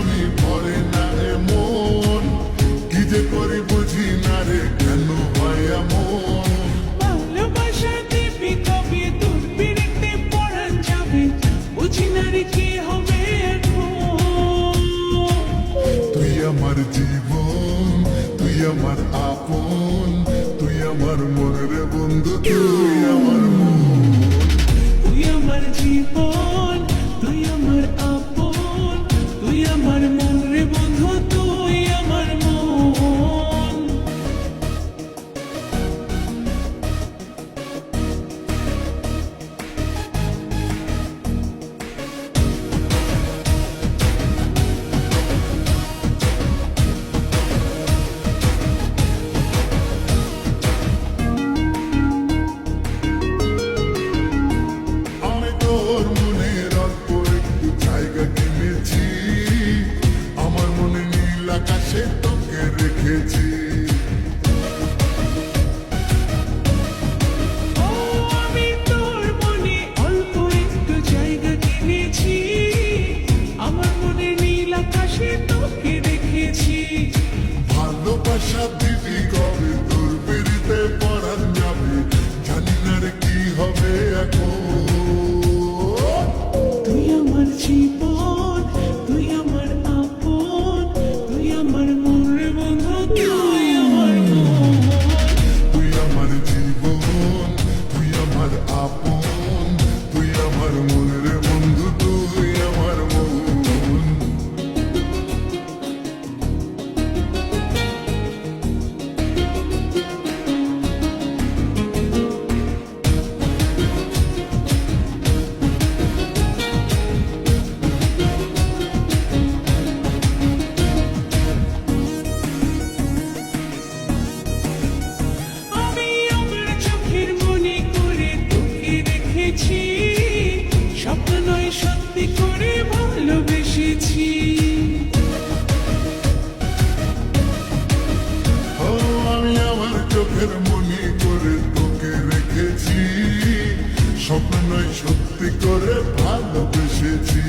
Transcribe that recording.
নামে পড়ে না রে মন। কি যে করে বুঝি না রে কেন হয় এমন? হবে তুই আমার জীবন তুই আমার আপন তুই আমার মনের বন্ধু তুই should be পেয়েছি স্বপ্নই সত্যি করে ভালোবেসেছি। ও, আমি আমার চোখের মনে করে তোকে রেখেছি, স্বপ্নই সত্যি করে ভালোবেসেছি।